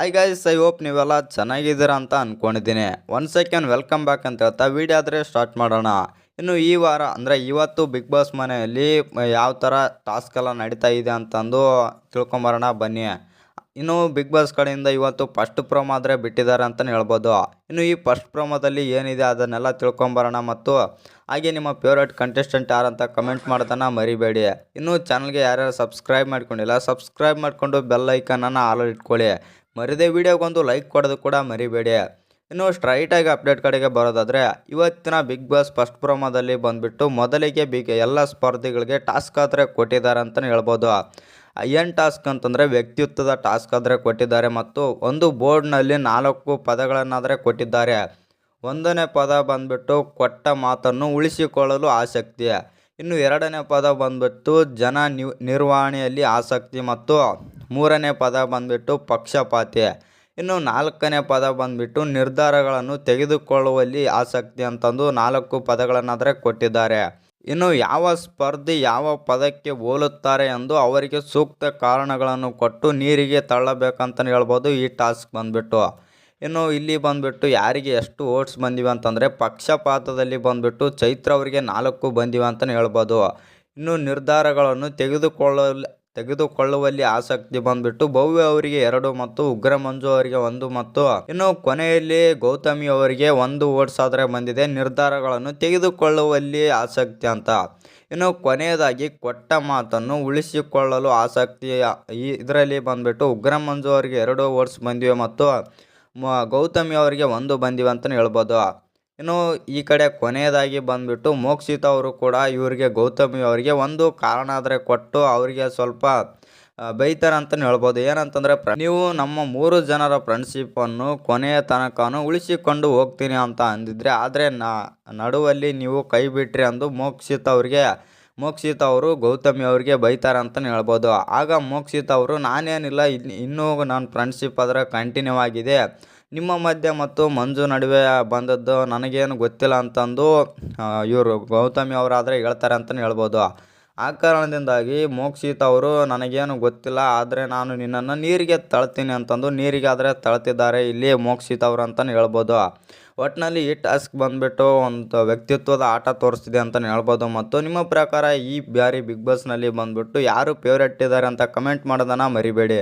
Hi guys I hope ನೀವೆಲ್ಲ ಚೆನ್ನಾಗಿದ್ದೀರಾ ಅಂತ ಅಂದ್ಕೊಂಡಿದ್ದೀನಿ ಒನ್ ಸೆಕೆಂಡ್ ವೆಲ್ಕಮ್ ಬ್ಯಾಕ್ ಅಂತ ಹೇಳ್ತಾ ವಿಡಿಯೋ ಆದರೆ ಸ್ಟಾರ್ಟ್ ಮಾಡೋಣ. ಇನ್ನು ಈ ವಾರ ಅಂದರೆ ಇವತ್ತು ಬಿಗ್ ಬಾಸ್ ಮನೆಯಲ್ಲಿ ಯಾವ ಥರ ಟಾಸ್ಕ್ ಎಲ್ಲ ನಡೀತಾ ಇದೆ ಅಂತಂದು ತಿಳ್ಕೊಂಬರೋಣ ಬನ್ನಿ. ಇನ್ನು ಬಿಗ್ ಬಾಸ್ ಕಡೆಯಿಂದ ಇವತ್ತು ಫಸ್ಟ್ ಪ್ರೋಮೋ ಆದರೆ ಬಿಟ್ಟಿದ್ದಾರೆ ಅಂತಲೇ ಹೇಳ್ಬೋದು. ಇನ್ನು ಈ ಫಸ್ಟ್ ಪ್ರೋಮೋದಲ್ಲಿ ಏನಿದೆ ಅದನ್ನೆಲ್ಲ ತಿಳ್ಕೊಂಬರೋಣ ಮತ್ತು ಹಾಗೆ ನಿಮ್ಮ ಫೇವ್ರೇಟ್ ಕಂಟೆಸ್ಟೆಂಟ್ ಯಾರಂತ ಕಮೆಂಟ್ ಮಾಡೋದನ್ನು ಮರಿಬೇಡಿ. ಇನ್ನು ಚಾನಲ್ಗೆ ಯಾರ್ಯಾರು ಸಬ್ಸ್ಕ್ರೈಬ್ ಮಾಡ್ಕೊಂಡಿಲ್ಲ ಸಬ್ಸ್ಕ್ರೈಬ್ ಮಾಡಿಕೊಂಡು ಬೆಲ್ ಐಕನನ್ನು ಆಲ್ ಇಟ್ಕೊಳ್ಳಿ. ಮರಿದೇ ವಿಡಿಯೋಗೊಂದು ಲೈಕ್ ಕೊಡೋದು ಕೂಡ ಮರಿಬೇಡಿ. ಇನ್ನು ಸ್ಟ್ರೈಟಾಗಿ ಅಪ್ಡೇಟ್ ಕಡೆಗೆ ಬರೋದಾದರೆ, ಇವತ್ತಿನ ಬಿಗ್ ಬಾಸ್ ಫಸ್ಟ್ ಪ್ರೋಮೋದಲ್ಲಿ ಬಂದುಬಿಟ್ಟು ಮೊದಲಿಗೆ ಬಿಗ್ ಎಲ್ಲ ಸ್ಪರ್ಧಿಗಳಿಗೆ ಟಾಸ್ಕ್ ಆದರೆ ಕೊಟ್ಟಿದ್ದಾರೆ ಅಂತಲೇ ಹೇಳ್ಬೋದು. ಏನು ಟಾಸ್ಕ್ ಅಂತಂದರೆ ವ್ಯಕ್ತಿತ್ವದ ಟಾಸ್ಕ್ ಆದರೆ ಕೊಟ್ಟಿದ್ದಾರೆ ಮತ್ತು ಒಂದು ಬೋರ್ಡ್ನಲ್ಲಿ ನಾಲ್ಕು ಪದಗಳನ್ನಾದರೆ ಕೊಟ್ಟಿದ್ದಾರೆ. ಒಂದನೇ ಪದ ಬಂದ್ಬಿಟ್ಟು ಕೊಟ್ಟ ಮಾತನ್ನು ಉಳಿಸಿಕೊಳ್ಳಲು ಆಸಕ್ತಿ. ಇನ್ನು ಎರಡನೇ ಪದ ಬಂದ್ಬಿಟ್ಟು ಜನ ನಿರ್ವಹಣೆಯಲ್ಲಿ ಆಸಕ್ತಿ ಮತ್ತು ಮೂರನೇ ಪದ ಬಂದ್ಬಿಟ್ಟು ಪಕ್ಷಪಾತಿ. ಇನ್ನು ನಾಲ್ಕನೇ ಪದ ಬಂದ್ಬಿಟ್ಟು ನಿರ್ಧಾರಗಳನ್ನು ತೆಗೆದುಕೊಳ್ಳುವಲ್ಲಿ ಆಸಕ್ತಿ ಅಂತಂದು ನಾಲ್ಕು ಪದಗಳನ್ನಾದರೆ ಕೊಟ್ಟಿದ್ದಾರೆ. ಇನ್ನು ಯಾವ ಸ್ಪರ್ಧಿ ಯಾವ ಪದಕ್ಕೆ ಹೋಲುತ್ತಾರೆ ಎಂದು ಅವರಿಗೆ ಸೂಕ್ತ ಕಾರಣಗಳನ್ನು ಕೊಟ್ಟು ನೀರಿಗೆ ತಳ್ಳಬೇಕಂತಲೇ ಹೇಳ್ಬೋದು. ಈ ಟಾಸ್ಕ್ ಬಂದ್ಬಿಟ್ಟು, ಇನ್ನು ಇಲ್ಲಿ ಬಂದುಬಿಟ್ಟು ಯಾರಿಗೆ ಎಷ್ಟು ಓಟ್ಸ್ ಬಂದಿವೆ ಅಂತಂದರೆ ಪಕ್ಷಪಾತದಲ್ಲಿ ಬಂದ್ಬಿಟ್ಟು ಚೈತ್ರ ಅವರಿಗೆ ನಾಲ್ಕು ಬಂದಿವೆ ಅಂತಲೇ ಹೇಳ್ಬೋದು. ಇನ್ನು ನಿರ್ಧಾರಗಳನ್ನು ತೆಗೆದುಕೊಳ್ಳಲು ತೆಗೆದುಕೊಳ್ಳುವಲ್ಲಿ ಆಸಕ್ತಿ ಬಂದ್ಬಿಟ್ಟು ಭವ್ಯ ಅವರಿಗೆ ಎರಡು ಮತ್ತು ಉಗ್ರ ಮಂಜು ಅವರಿಗೆ ಒಂದು ಮತ್ತು ಇನ್ನು ಕೊನೆಯಲ್ಲಿ ಗೌತಮಿ ಅವರಿಗೆ ಒಂದು ಓಟ್ಸ್ ಆದರೆ ಬಂದಿದೆ. ನಿರ್ಧಾರಗಳನ್ನು ತೆಗೆದುಕೊಳ್ಳುವಲ್ಲಿ ಆಸಕ್ತಿ ಅಂತ. ಇನ್ನು ಕೊನೆಯದಾಗಿ ಕೊಟ್ಟ ಮಾತನ್ನು ಉಳಿಸಿಕೊಳ್ಳಲು ಆಸಕ್ತಿ ಇದರಲ್ಲಿ ಬಂದ್ಬಿಟ್ಟು ಉಗ್ರ ಮಂಜು ಅವರಿಗೆ ಎರಡು ಓಟ್ಸ್ ಬಂದಿವೆ ಮತ್ತು ಗೌತಮಿ ಅವರಿಗೆ ಒಂದು ಬಂದಿವೆ ಅಂತಲೇ ಹೇಳ್ಬೋದು. ಇನ್ನು ಈ ಕಡೆ ಕೊನೆಯದಾಗಿ ಬಂದ್ಬಿಟ್ಟು ಮೋಕ್ಷಿತ ಅವರು ಕೂಡ ಇವರಿಗೆ ಗೌತಮಿ ಅವರಿಗೆ ಒಂದು ಕಾರಣ ಆದರೆ ಕೊಟ್ಟು ಅವರಿಗೆ ಸ್ವಲ್ಪ ಬೈತಾರೆ ಅಂತಲೇ ಹೇಳ್ಬೋದು. ಏನಂತಂದರೆ ನೀವು ನಮ್ಮ ಮೂರು ಜನರ ಫ್ರೆಂಡ್ಶಿಪ್ಪನ್ನು ಕೊನೆಯ ತನಕನೂ ಉಳಿಸಿಕೊಂಡು ಹೋಗ್ತೀನಿ ಅಂತ ಅಂದಿದ್ರೆ, ಆದರೆ ನಡುವಲ್ಲಿ ನೀವು ಕೈ ಬಿಟ್ರಿ ಅಂದು ಮೋಕ್ಷಿತ ಅವರಿಗೆ, ಮೋಕ್ಷಿತ ಅವರು ಗೌತಮಿ ಅವರಿಗೆ ಬೈತಾರೆ ಅಂತಲೇ ಹೇಳ್ಬೋದು. ಆಗ ಮೋಕ್ಷಿತ ಅವರು, ನಾನೇನಿಲ್ಲ, ಇನ್- ಇನ್ನೂ ನನ್ನ ಫ್ರೆಂಡ್ಶಿಪ್ ಅದರ ಕಂಟಿನ್ಯೂ ಆಗಿದೆ. ನಿಮ್ಮ ಮಧ್ಯೆ ಮತ್ತು ಮಂಜು ನಡುವೆ ಬಂದದ್ದು ನನಗೇನು ಗೊತ್ತಿಲ್ಲ ಅಂತಂದು ಇವರು ಗೌತಮಿ ಅವರಾದರೆ ಹೇಳ್ತಾರೆ ಅಂತಲೇ ಹೇಳ್ಬೋದು. ಆ ಕಾರಣದಿಂದಾಗಿ ಮೋಕ್ಷಿತ್ ಅವರು ನನಗೇನು ಗೊತ್ತಿಲ್ಲ, ಆದರೆ ನಾನು ನಿನ್ನನ್ನು ನೀರಿಗೆ ತಳ್ತೀನಿ ಅಂತಂದು ನೀರಿಗೆ ಆದರೆ ತಳ್ತಿದ್ದಾರೆ, ಇಲ್ಲಿ ಮೋಕ್ಷಿತ ಅವರು ಅಂತಲೇ ಹೇಳ್ಬೋದು. ಒಟ್ಟಿನಲ್ಲಿ ಈ ಟಾಸ್ಕ್ ಬಂದುಬಿಟ್ಟು ಒಂದು ವ್ಯಕ್ತಿತ್ವದ ಆಟ ತೋರಿಸ್ತಿದೆ ಅಂತಲೇ ಹೇಳ್ಬೋದು. ಮತ್ತು ನಿಮ್ಮ ಪ್ರಕಾರ ಈ ಬ್ಯಾರಿ ಬಿಗ್ ಬಾಸ್ನಲ್ಲಿ ಬಂದುಬಿಟ್ಟು ಯಾರು ಫೇವ್ರೆಟ್ ಇದ್ದಾರೆ ಅಂತ ಕಮೆಂಟ್ ಮಾಡೋದನ್ನು ಮರಿಬೇಡಿ.